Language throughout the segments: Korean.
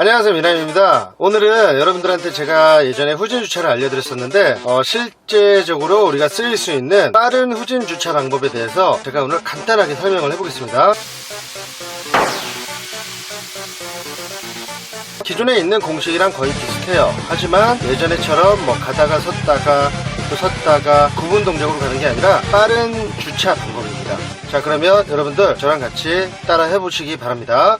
안녕하세요 미남입니다. 오늘은 여러분들한테 제가 예전에 후진 주차를 알려드렸었는데 어, 실제적으로 우리가 쓰일 수 있는 빠른 후진 주차 방법에 대해서 제가 오늘 간단하게 설명을 해보겠습니다. 기존에 있는 공식이랑 거의 비슷해요. 하지만 예전에처럼 뭐 가다가 섰다가 또 섰다가 구분 동작으로 가는 게 아니라 빠른 주차 방법입니다. 자 그러면 여러분들 저랑 같이 따라 해보시기 바랍니다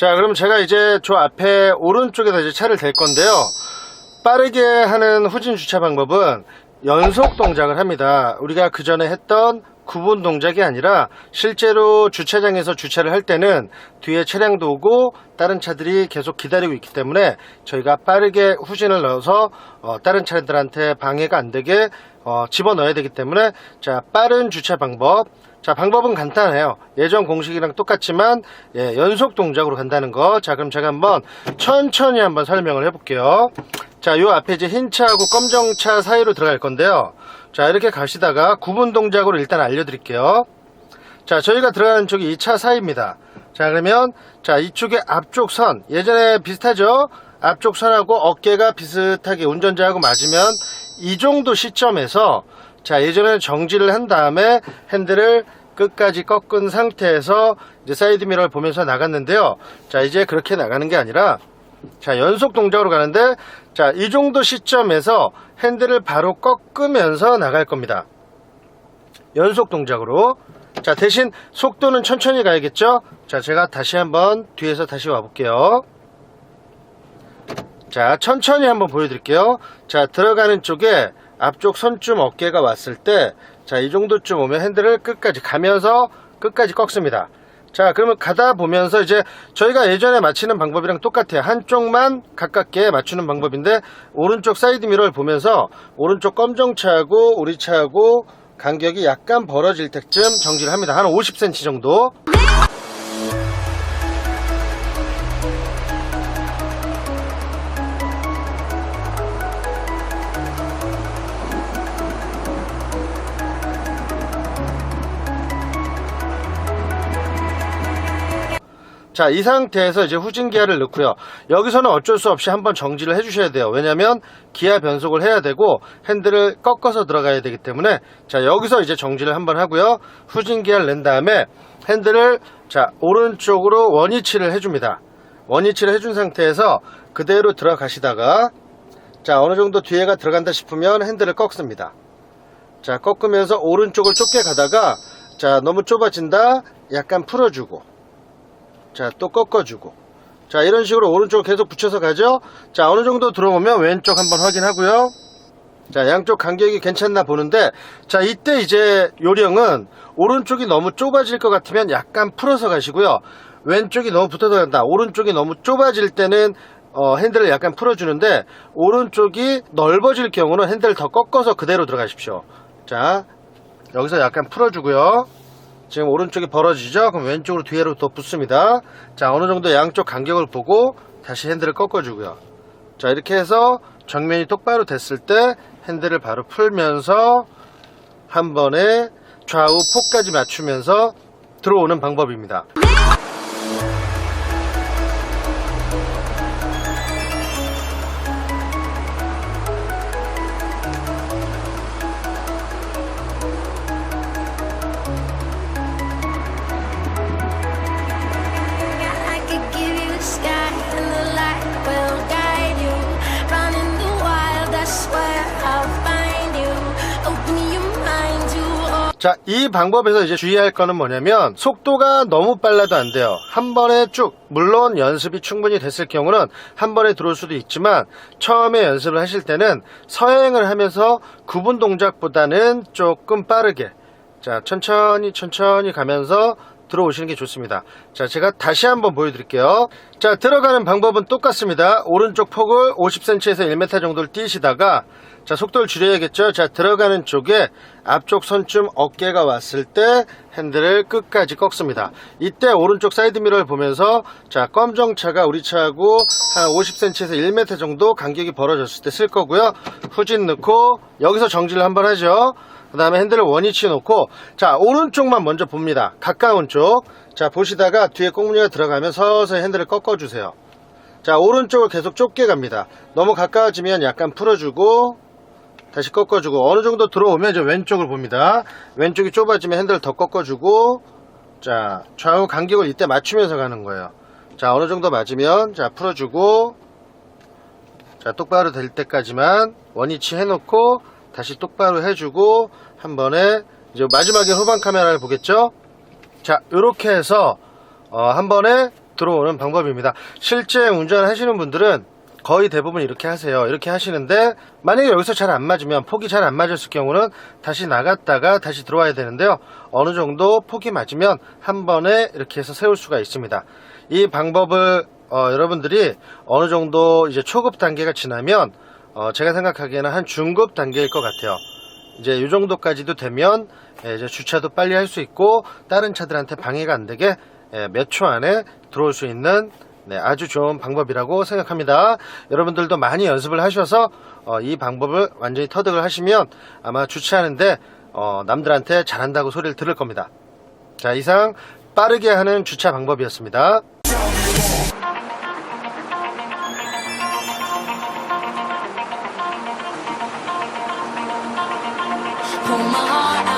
자, 그럼 제가 이제 저 앞에 오른쪽에다 이제 차를 댈 건데요. 빠르게 하는 후진 주차 방법은 연속 동작을 합니다. 우리가 그 전에 했던 구분 동작이 아니라 실제로 주차장에서 주차를 할 때는 뒤에 차량도 오고 다른 차들이 계속 기다리고 있기 때문에 저희가 빠르게 후진을 넣어서 어, 다른 차들한테 방해가 안 되게 어, 집어 넣어야 되기 때문에 자 빠른 주차 방법 자 방법은 간단해요. 예전 공식이랑 똑같지만 예, 연속 동작으로 간다는 거자 그럼 제가 한번 천천히 한번 설명을 해 볼게요. 자요 앞에 이제 흰 차하고 검정 차 사이로 들어갈 건데요. 자 이렇게 가시다가 구분 동작으로 일단 알려드릴게요. 자 저희가 들어가는 쪽이 이 차 사이입니다. 자 그러면 자 이쪽에 앞쪽 선. 예전에 비슷하죠? 앞쪽 선하고 어깨가 비슷하게 운전자하고 맞으면 이 정도 시점에서 자 예전에 정지를 한 다음에 핸들을 끝까지 꺾은 상태에서 이제 사이드 미러를 보면서 나갔는데요. 자 이제 그렇게 나가는 게 아니라 자 연속 동작으로 가는데 자 이 정도 시점에서 핸들을 바로 꺾으면서 나갈 겁니다. 연속 동작으로. 자 대신 속도는 천천히 가야겠죠? 자 제가 다시 한번 뒤에서 다시 와 볼게요. 자 천천히 한번 보여드릴게요. 자 들어가는 쪽에 앞쪽 선쯤 어깨가 왔을 때 자 이 정도쯤 오면 핸들을 끝까지 가면서 끝까지 꺾습니다. 자 그러면 가다 보면서 이제 저희가 예전에 맞히는 방법이랑 똑같아요. 한쪽만 가깝게 맞추는 방법인데 오른쪽 사이드 미러를 보면서 오른쪽 검정 차하고 우리 차하고 간격이 약간 벌어질 때쯤 정지를 합니다. 한 50cm 정도 자, 이 상태에서 이제 후진 기아를 넣고요. 여기서는 어쩔 수 없이 한번 정지를 해주셔야 돼요. 왜냐면 기아 변속을 해야 되고 핸들을 꺾어서 들어가야 되기 때문에 자, 여기서 이제 정지를 한번 하고요. 후진 기아를 낸 다음에 핸들을 자, 오른쪽으로 원위치를 해줍니다. 원위치를 해준 상태에서 그대로 들어가시다가 자, 어느 정도 뒤에가 들어간다 싶으면 핸들을 꺾습니다. 자, 꺾으면서 오른쪽을 좁게 가다가 자, 너무 좁아진다. 약간 풀어주고 자, 또 꺾어주고. 자, 이런 식으로 오른쪽 계속 붙여서 가죠? 자, 어느 정도 들어오면 왼쪽 한번 확인하고요. 자, 양쪽 간격이 괜찮나 보는데, 자, 이때 이제 요령은 오른쪽이 너무 좁아질 것 같으면 약간 풀어서 가시고요. 왼쪽이 너무 붙어서 간다. 오른쪽이 너무 좁아질 때는 어, 핸들을 약간 풀어주는데, 오른쪽이 넓어질 경우는 핸들을 더 꺾어서 그대로 들어가십시오. 자, 여기서 약간 풀어주고요. 지금 오른쪽이 벌어지죠? 그럼 왼쪽으로 뒤로 더 붙습니다. 자, 어느 정도 양쪽 간격을 보고 다시 핸들을 꺾어주고요. 자, 이렇게 해서 정면이 똑바로 됐을 때 핸들을 바로 풀면서 한 번에 좌우 폭까지 맞추면서 들어오는 방법입니다. 자, 이 방법에서 이제 주의할 거는 뭐냐면 속도가 너무 빨라도 안 돼요. 한 번에 쭉 물론 연습이 충분히 됐을 경우는 한 번에 들어올 수도 있지만 처음에 연습을 하실 때는 서행을 하면서 구분 동작보다는 조금 빠르게 자, 천천히 천천히 가면서 들어오시는 게 좋습니다. 자, 제가 다시 한번 보여드릴게요. 자, 들어가는 방법은 똑같습니다. 오른쪽 폭을 50cm에서 1m 정도를 띄시다가 자, 속도를 줄여야겠죠. 자, 들어가는 쪽에 앞쪽 선쯤 어깨가 왔을 때 핸들을 끝까지 꺾습니다. 이때 오른쪽 사이드 미러를 보면서 자, 검정 차가 우리 차하고 한 50cm에서 1m 정도 간격이 벌어졌을 때 쓸 거고요. 후진 넣고 여기서 정지를 한번 하죠. 그 다음에 핸들을 원위치 놓고 자 오른쪽만 먼저 봅니다. 가까운 쪽자 보시다가 뒤에 꽁무니가 들어가면 서서히 핸들을 꺾어 주세요. 자 오른쪽을 계속 좁게 갑니다. 너무 가까워지면 약간 풀어주고 다시 꺾어주고 어느 정도 들어오면 이제 왼쪽을 봅니다. 왼쪽이 좁아지면 핸들을 더 꺾어주고 자 좌우 간격을 이때 맞추면서 가는 거예요. 자 어느 정도 맞으면 자 풀어주고 자 똑바로 될 때까지만 원위치 해놓고 다시 똑바로 해주고 한 번에 이제 마지막에 후방 카메라를 보겠죠? 자 이렇게 해서 어, 한 번에 들어오는 방법입니다. 실제 운전하시는 분들은 거의 대부분 이렇게 하세요. 이렇게 하시는데 만약에 여기서 잘 안 맞으면 폭이 잘 안 맞았을 경우는 다시 나갔다가 다시 들어와야 되는데요. 어느 정도 폭이 맞으면 한 번에 이렇게 해서 세울 수가 있습니다. 이 방법을 어, 여러분들이 어느 정도 이제 초급 단계가 지나면 어, 제가 생각하기에는 한 중급 단계일 것 같아요. 이제 이 정도까지도 되면 예, 이제 주차도 빨리 할 수 있고 다른 차들한테 방해가 안 되게 예, 몇초 안에 들어올 수 있는 네, 아주 좋은 방법이라고 생각합니다. 여러분들도 많이 연습을 하셔서 어, 이 방법을 완전히 터득을 하시면 아마 주차하는데 어, 남들한테 잘한다고 소리를 들을 겁니다. 자 이상 빠르게 하는 주차 방법이었습니다.